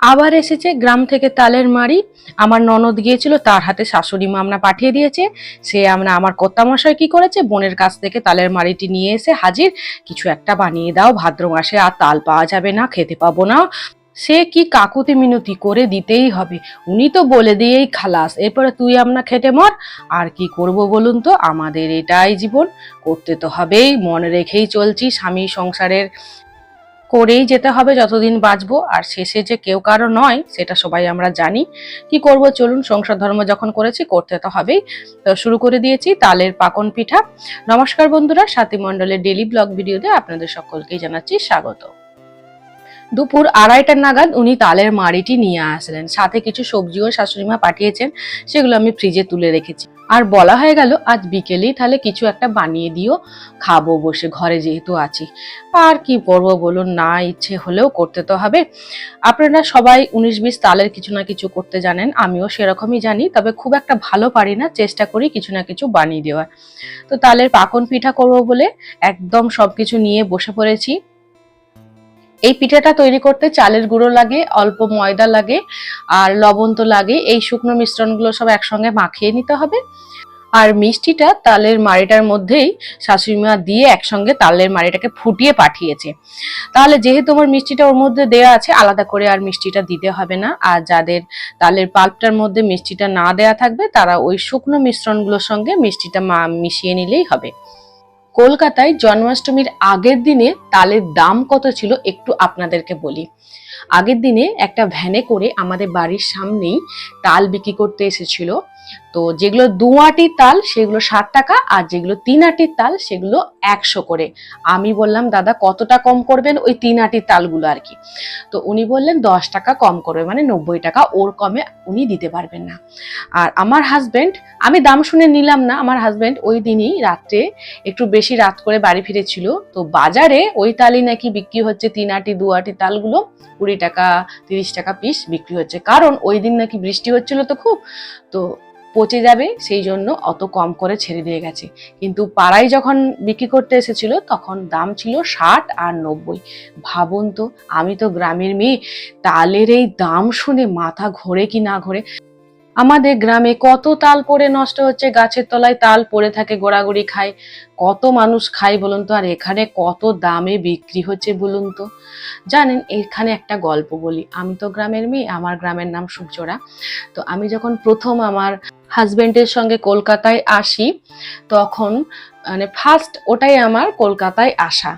আবার এসেছে, গ্রাম থেকে তালের মারি আমার ননদ গিয়েছিল, তার হাতে শাশুড়ি মা আমরা পাঠিয়ে দিয়েছে। সে আমরা, আমার কর্তামশাই কি করেছে? বোনের কাছ থেকে তালের মারিটি নিয়ে এসে হাজির। কিছু একটা বানিয়ে দাও, ভাদ্র মাসে আর তাল পাওয়া যাবে না, খেতে পাবো না। সে কি কাকুতি মিনতি করে দিতেই হবে। উনি তো বলে দিয়েই খালাস, এরপরে তুই আমরা খেটে মর। আর কি করব বলুন তো? আমাদের এটাই জীবন। করতে তো হবেই, মনে রেখেই চলছি স্বামী সংসারের করেই যেতে হবে, যতদিন বাঁচবো। আর শেষে যে কেউ কারও নয়, সেটা সবাই আমরা জানি। কি করব? চলুন, সংসার ধর্ম যখন করেছি, করতে তো হবেই। তো শুরু করে দিয়েছি তালের পাকন পিঠা। নমস্কার বন্ধুরা, সাথী মণ্ডলের ডেলি ব্লগ ভিডিওতে আপনাদের সকলকেই জানাচ্ছি স্বাগত। দুপুর আড়াইটা নাগাদ উনি তালের মাড়িটি নিয়ে আসলেন। সাথে কিছু সবজিও শাশুড়িমা পাঠিয়েছেন, সেগুলো আমি ফ্রিজে তুলে রেখেছি। আর বলা হয়ে গেল, আজ বিকেলেই তাহলে কিছু একটা বানিয়ে দিও, খাব বসে, ঘরে যেহেতু আছি। আর কি করব বলুন, না ইচ্ছে হলেও করতে তো হবে। আপনারা সবাই উনিশ বিশ তালের কিছু না কিছু করতে জানেন, আমিও সেরকমই জানি, তবে খুব একটা ভালো পারি না, চেষ্টা করি কিছু না কিছু বানিয়ে দেওয়ার। তো তালের পাকন পিঠা করব বলে একদম সবকিছু নিয়ে বসে পড়েছি। এই পিঠাটা তৈরি করতে চালের গুঁড়ো লাগে, অল্প ময়দা লাগে আর লবণ তো লাগে এই শুকনো মিশ্রণগুলো সব একসঙ্গে মাখিয়ে নিতে হবে। আর মিষ্টিটা তালের মাড়িটার মধ্যেই শাশুড়িমা দিয়ে একসঙ্গে তালের মাড়িটাকে ফুটিয়ে পাঠিয়েছে। তাহলে যেহেতু আমার মিষ্টিটা ওর মধ্যে দেওয়া আছে, আলাদা করে আর মিষ্টিটা দিতে হবে না। আর যাদের তালের পাল্পটার মধ্যে মিষ্টিটা না দেয়া থাকবে, তারা ওই শুকনো মিশ্রণগুলোর সঙ্গে মিষ্টিটা মা- মিশিয়ে নিলেই হবে। কলকাতায় জন্মাষ্টমীর আগের দিনে তালের দাম কত ছিল একটু আপনাদেরকে বলি। আগের দিনে একটা ভ্যানে করে আমাদের বাড়ির সামনেই তাল বিক্রি করতে এসেছিল। তো যেগুলো দু আটির তাল, সেগুলো ষাট টাকা, আর যেগুলো তিন আটির তাল, সেগুলো একশো করে। আমি বললাম, দাদা, কতটা কম করবেন ওই তিন আটির তালগুলো আর কি? তো উনি বললেন, দশ টাকা কম করবে মানে নব্বই টাকা, ওর কমে উনি দিতে পারবেন না। আর আমার হাজবেন্ড আমি দাম শুনে নিলাম না, আমার হাজবেন্ড ওই দিনই রাত্রে একটু বেশি রাত করে বাড়ি ফিরেছিল। তো বাজারে ওই তালই নাকি বিক্রি হচ্ছে তিন আটি, দু আটি তালগুলো, কুড়ি টাকা, তিরিশ টাকা পিস বিক্রি হচ্ছে। কারণ ওই দিন নাকি বৃষ্টি হচ্ছিল তো খুব। তো পচে যাবে, সেই জন্য অত কম করে ছেড়ে দিয়ে গেছে। কিন্তু পাড়ায় যখন বিক্রি করতে এসেছিল, তখন দাম ছিল ষাট আর নব্বই। ভাবুন তো, আমি তো গ্রামের মেয়ে, তালের এই দাম শুনে মাথা ঘোরে কি না ঘোরে। আমাদের গ্রামে কত তাল পড়ে নষ্ট হচ্ছে, গাছের তলায় তাল পড়ে থাকে, গোড়াগড়ি খায়। কত মানুষ খায় বলুন তো, আর এখানে কত দামে বিক্রি হচ্ছে বলুন তো? জানেন, এখানে একটা গল্প বলি। আমি তো গ্রামের মেয়ে, আমার গ্রামের নাম সূর্যরা তো আমি যখন প্রথম আমার হাজবেন্ডের সঙ্গে কলকাতায় আসি, তখন মানে ফার্স্ট ওটাই আমার কলকাতায় আসা।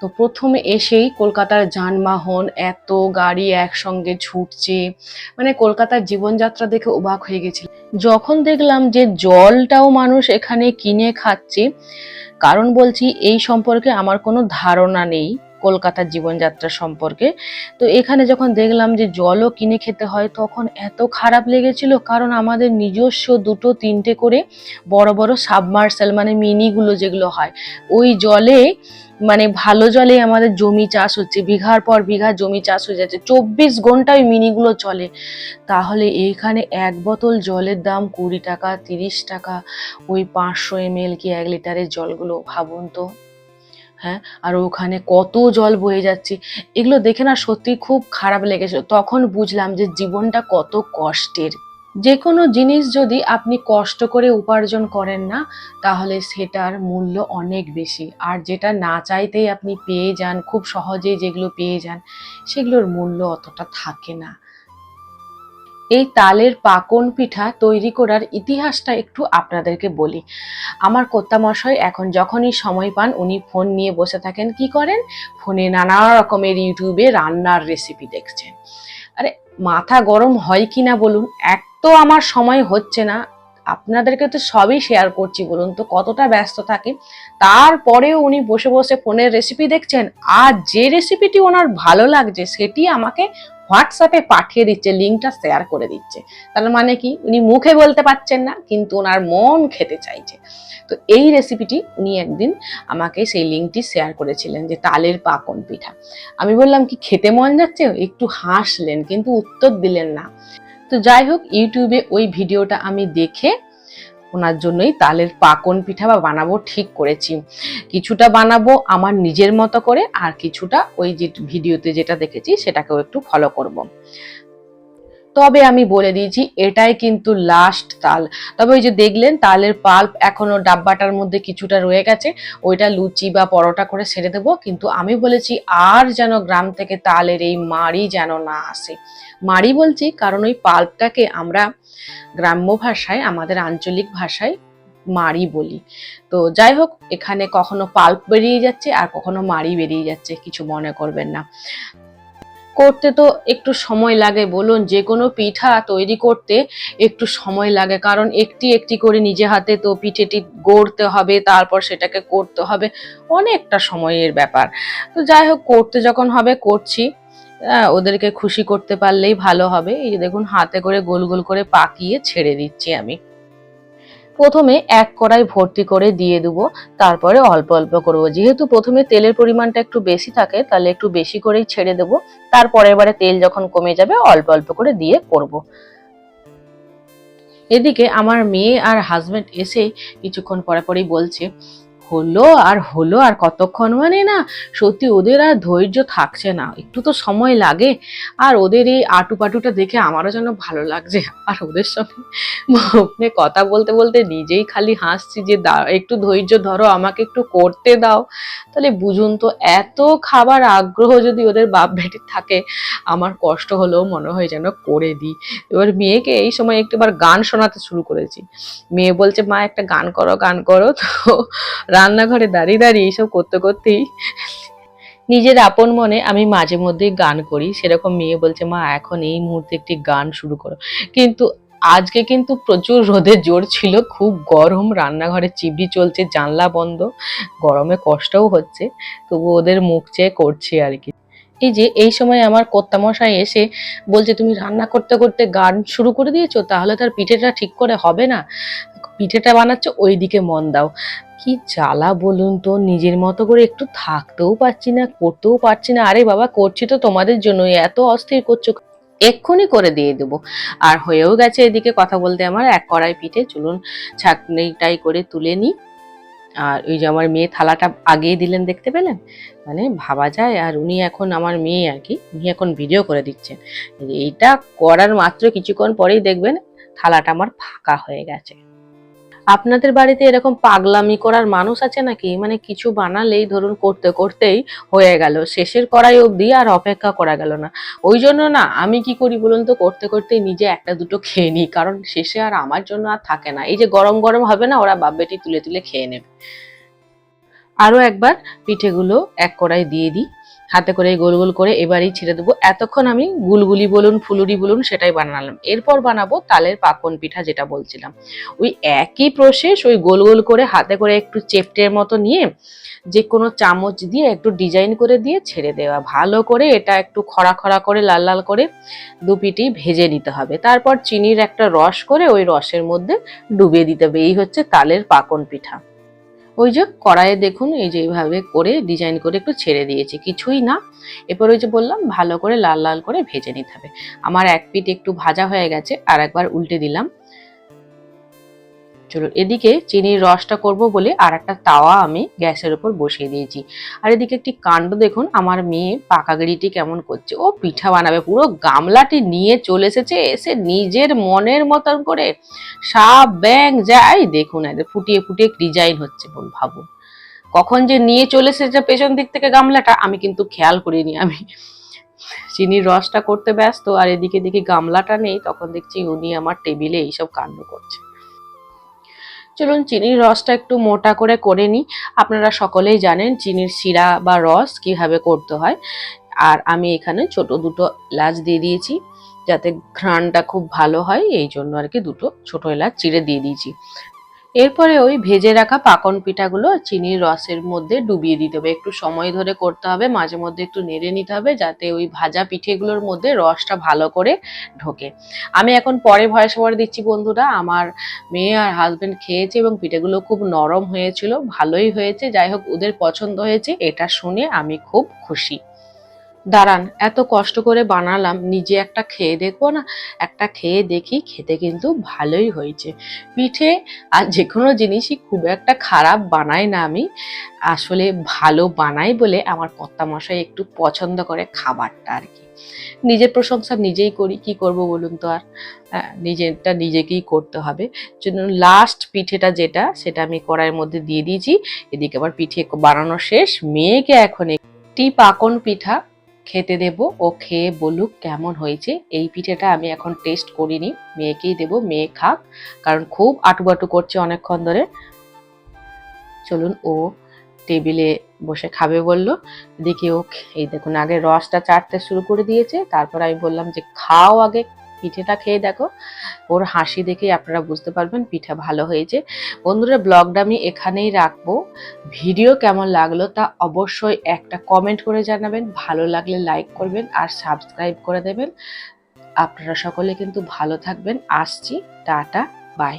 তো প্রথমে এসেই কলকাতার যানবাহন, এত গাড়ি একসঙ্গে ছুটছে। মানে কলকাতার জীবনযাত্রা দেখে অবাক হয়ে গেছিল যখন দেখলাম যে জলটাও মানুষ এখানে কিনে খাচ্ছে, কারণ বলছি এই সম্পর্কে আমার কোনো ধারণা নেই। কলকাতার জীবনযাত্রা সম্পর্কে। তো এখানে যখন দেখলাম যে জলও কিনে খেতে হয়, তখন এত খারাপ লেগেছিল কারণ আমাদের নিজস্ব দুটো তিনটে করে বড় বড় সাবমার্সেল মানে মিনিগুলো যেগুলো হয়, ওই জলে মানে ভালো জলে আমাদের জমি চাষ হচ্ছে, বিঘার পর বিঘা জমি চাষ হয়ে যাচ্ছে, চব্বিশ ঘণ্টা ওই মিনিগুলো চলে। তাহলে এইখানে এক বোতল জলের দাম কুড়ি টাকা, তিরিশ টাকা, ওই পাঁচশো এম কি এক লিটারের জলগুলো, ভাবুন তো। হ্যাঁ? আর ওখানে কত জল বয়ে যাচ্ছে। এগুলো দেখে না সত্যি খুব খারাপ লেগেছিল তখন বুঝলাম যে জীবনটা কত কষ্টের। যে কোনো জিনিস যদি আপনি কষ্ট করে উপার্জন করেন না, তাহলে সেটার মূল্য অনেক বেশি। আর যেটা না চাইতেই আপনি পেয়ে যান, খুব সহজেই যেগুলো পেয়ে যান, সেগুলোর মূল্য অতটা থাকে না। এই তালের পাকন পিঠা তৈরি করার ইতিহাসটা একটু আপনাদেরকে বলি। আমার কর্তামশাই এখন যখনই সময় পান, উনি ফোন নিয়ে বসে থাকেন। কি করেন? ফোনে নানা রকমের ইউটিউবে রান্নার রেসিপি দেখছেন। আরে, মাথা গরম হয় কি না বলুন? এক তো আমার সময় হচ্ছে না। আপনাদেরকে তো সবই শেয়ার করছি, বলুন তো কতটা ব্যস্ত থাকে। তারপরেও উনি বসে বসে ফোনের রেসিপি দেখছেন। আর যে রেসিপিটি ওনার ভালো লাগছে, সেটি আমাকে হোয়াটসঅ্যাপে পাঠিয়ে দিচ্ছে লিঙ্কটা শেয়ার করে দিচ্ছে। তার মানে কি? উনি মুখে বলতে পারছেন না, কিন্তু ওনার মন খেতে চাইছে। তো এই রেসিপিটি উনি একদিন আমাকে সেই লিঙ্কটি শেয়ার করেছিলেন যে তালের পাকন পিঠা। আমি বললাম, কি খেতে মন যাচ্ছে? একটু হাসলেন, কিন্তু উত্তর দিলেন না। তো যাই হোক ইউটিউবে ওই ভিডিওটা আমি দেখে ওনার জন্যই তালের পাকন পিঠা বা বানাবো ঠিক করেছি কিছুটা বানাবো আমার নিজের মতো করে আর কিছুটা ওই যে ভিডিওতে যেটা দেখেছি সেটাকেও একটু ফলো করব। তবে আমি বলে দিয়েছি, এটাই কিন্তু লাস্ট তাল। তবে ওই যে দেখলেন, তালের পাল্প এখনও ডাব্বাটার মধ্যে কিছুটা রয়ে গেছে, ওইটা লুচি বা পরোটা করে সেরে দেবো। কিন্তু আমি বলেছি, আর যেন গ্রাম থেকে তালের এই মাড়ি যেন না আসে। মাড়ি বলছি কারণ ওই পাল্পটাকে আমরা গ্রাম্য ভাষায়, আমাদের আঞ্চলিক ভাষায় মাড়ি বলি। তো যাই হোক, এখানে কখনো পাল্প বেরিয়ে যাচ্ছে আর কখনো মাড়ি বেরিয়ে যাচ্ছে, কিছু মনে করবেন না। করতে তো একটু সময় লাগে, বলুন, যে কোনো পিঠা তৈরি করতে একটু সময় লাগে, কারণ একটি একটি করে নিজে হাতে তো পিঠেটি গড়তে হবে, তারপর সেটাকে করতে হবে, অনেকটা সময়ের ব্যাপার। তো যাই হোক, করতে যখন হবে, করছি। ওদেরকে খুশি করতে পারলেই ভালো হবে। এই দেখুন, হাতে করে গোল গোল করে পাকিয়ে ছেড়ে দিচ্ছি আমি। প্রথমে এক কড়াই ভর্তি করে দিয়ে দেব, তারপরে অল্প অল্প করব যেহেতু প্রথমে তেলের পরিমাণটা একটু বেশি থাকে, তাহলে একটু বেশি করেই ছেড়ে দেব তারপরে এবারে তেল যখন কমে যাবে, অল্প অল্প করে দিয়ে করব। এদিকে আমার মেয়ে আর হাজবেন্ড এসে কিছুক্ষণ পরে পরেই বলছে হলো আর হলো আর কতক্ষণ? মানে না, সত্যি ওদের আর ধৈর্য থাকছে না। একটু তো সময় লাগে। আর ওদের এই আটু পাটুটা দেখে আমারও যেন ভালো লাগছে। আর ওদের সঙ্গে কথা বলতে বলতে নিজেই খালি হাসছি যে, দা- একটু ধৈর্য ধরো, আমাকে একটু করতে দাও। তাহলে বুঝুন তো, এত খাবার আগ্রহ যদি ওদের বাপ বেটির থাকে, আমার কষ্ট হলেও মনে হয় যেন করে দিই। এবার মেয়েকে এই সময় একটুবার গান শোনাতে শুরু করেছি। মেয়ে বলছে, মা, একটা গান করো গান করো। তো রান্নাঘরে দাঁড়িয়ে দাঁড়িয়ে এইসব করতে করতেই নিজের আপন মনে আমি মাঝে মধ্যেই গান করি। সেরকম মেয়ে বলছে, মা, এখন এই মুহূর্তে একটি গান শুরু করো। কিন্তু আজকে কিন্তু প্রচুর রোদের জোর ছিল, খুব গরম, রান্নাঘরে চিবড়ি চলছে, জানলা বন্ধ, গরমে কষ্টও হচ্ছে তবু ওদের মুখ চেয়ে করছি আর কি। এই যে এই সময় আমার কর্তামশাই এসে বলছে, তুমি রান্না করতে করতে গান শুরু করে দিয়েছ, তাহলে তার পিঠেটা ঠিক করে হবে না? পিঠেটা বানাচ্ছ ওই দিকে মন দাও। কি জ্বালা বলুন তো, নিজের মতো করে একটু থাকতেও পারছি না, করতেও পারছি না। আরে বাবা, করছি তো তোমাদের জন্য এত অস্থির করছ এক্ষুনি করে দিয়ে দেবো। আর হয়েও গেছে এদিকে কথা বলতে আমার, এক কড়াই পিঠে চলুন ছাকনিটাই করে তুলে নিই। আর ওই যে আমার মেয়ে থালাটা আগেই দিলেন দেখতে পেলেন? মানে ভাবা যায়, আর উনি এখন আমার মেয়ে আর কি, উনি এখন ভিডিও করে দিচ্ছেন। এইটা করার মাত্র কিছুক্ষণ পরেই দেখবেন থালাটা আমার ফাঁকা হয়ে গেছে। আপনাদের বাড়িতে এরকম পাগলামি করার মানুষ আছে নাকি? মানে কিছু বানালেই ধরুন করতে করতেই হয়ে গেল। শেষের কড়াই অবধি আর অপেক্ষা করা গেল না। ওই জন্য না, আমি কি করি বলুন তো? করতে করতেই নিজে একটা দুটো খেয়ে নিই। কারণ শেষে আর আমার জন্য আর থাকে না। এই যে গরম গরম হবে না, ওরা বাপ তুলে তুলে খেয়ে নেবে। আরও একবার পিঠেগুলো এক কড়াই দিয়ে দিই। হাতে করে গোল গোল করে এবারেই ছেড়ে দেবো। এতক্ষণ আমি গুলগুলি বলুন, ফুলুরি বলুন সেটাই বানালাম। এরপর বানাবো তালের পাকন পিঠা যেটা বলছিলাম। ওই একই প্রসেস ওই গোল গোল করে হাতে করে একটু চেপটের মতো নিয়ে যে কোনো চামচ দিয়ে একটু ডিজাইন করে দিয়ে ছেড়ে দেওয়া। ভালো করে এটা একটু খরা খরা করে, লাল লাল করে দু পিঠি ভেজে নিতে হবে। তারপর চিনির একটা রস করে ওই রসের মধ্যে ডুবিয়ে দিতে হবে। এই হচ্ছে তালের পাকন পিঠা। ওই যে কড়াইয়ে দেখুন, এই যে এইভাবে করে ডিজাইন করে একটু ছেড়ে দিয়েছি, কিছুই না। এরপর ওই যে বললাম, ভালো করে লাল লাল করে ভেজে নিতে হবে। আমার এক পিঠ একটু ভাজা হয়ে গেছে আর একবার উল্টে দিলাম। চলো, এদিকে চিনির রসটা করব বলে আর একটা তাওয়া আমি গ্যাসের উপর বসিয়ে দিয়েছি। আর এদিকে একটি কাণ্ড দেখুন, আমার মেয়ে পাকাগিরিটি কেমন করছে। ও পিঠা বানাবে, পুরো গামলাটি নিয়ে চলে এসেছে, এসে নিজের মনের মতন করে সাপ ব্যাং যাই দেখুন ফুটিয়ে ফুটিয়ে ডিজাইন হচ্ছে ভাবুন। কখন যে নিয়ে চলে এসেছে পেছন দিক থেকে গামলাটা, আমি কিন্তু খেয়াল করিনি আমি। চিনির রসটা করতে ব্যস্ত, আর এদিকে দেখি গামলাটা নেই, তখন দেখছি উনি আমার টেবিলে এইসব কাণ্ড করছে। চলুন চিনির রসটা একটু মোটা করে করে নিই। আপনারা সকলেই জানেন চিনির শিরা বা রস কীভাবে করতে হয়। আর আমি এখানে ছোট দুটো এলাচ দিয়ে দিয়েছি, যাতে ঘ্রাণটা খুব ভালো হয়। এই জন্য আর কি দুটো ছোট এলাচ চিড়ে দিয়ে দিয়েছি। এরপরে ওই ভেজে রাখা পাকন পিঠাগুলো চিনির রসের মধ্যে ডুবিয়ে দিতে হবে। একটু সময় ধরে করতে হবে, মাঝে মধ্যে একটু নেড়ে নিতে হবে যাতে ওই ভাজা পিঠেগুলোর মধ্যে রসটা ভালো করে ঢোকে। আমি এখন পরে ভয়েস ওভার দিচ্ছি বন্ধুরা। আমার মেয়ে আর হাজবেন্ড খেয়েছে এবং পিঠেগুলো খুব নরম হয়েছিল, ভালোই হয়েছে। যাই হোক, ওদের পছন্দ হয়েছে, এটা শুনে আমি খুব খুশি। দাঁড়ান, এত কষ্ট করে বানালাম, নিজে একটা খেয়ে দেখব না? একটা খেয়ে দেখি, খেতে কিন্তু ভালোই হয়েছে। পিঠে আর যে কোনো জিনিসই খুব একটা খারাপ বানাই না আমি। আসলে ভালো বানাই বলে আমার কর্তামশাই একটু পছন্দ করে খাবারটা আর কি। নিজের প্রশংসা নিজেই করি, কি করব বলুন তো আর? নিজেরটা নিজেকেই করতে হবে। জন্য লাস্ট পিঠেটা যেটা, সেটা আমি কড়াইয়ের মধ্যে দিয়ে দিয়েছি। এদিকে আবার পিঠে বানানো শেষ। মেয়েকে এখন একটি পাকন পিঠা খেতে দেব, ও খেয়ে বলুক কেমন হয়েছে। এই পিঠেটা আমি এখন টেস্ট করিনি, মেয়েকেই দেব, মেয়ে খাক, কারণ খুব আটুবাটু করছে অনেকক্ষণ ধরে। চলুন ও টেবিলে বসে খাবে বলল। দেখি ও এই দেখুন, আগে রসটা চাটতে শুরু করে দিয়েছে, তারপর আমি বললাম যে খাও আগে। পিঠেটা খেয়ে দেখো। ওর হাসি দেখেই আপনারা বুঝতে পারবেন পিঠা ভালো হয়েছে। বন্ধুরা ব্লগটা আমি এখানেই রাখব। ভিডিও কেমন লাগল তা অবশ্যই একটা কমেন্ট করে জানাবেন। ভালো লাগলে লাইক করবেন আর সাবস্ক্রাইব করে দেবেন। আপনারা সকলে কিন্তু ভালো থাকবেন। আসছি। Tata bye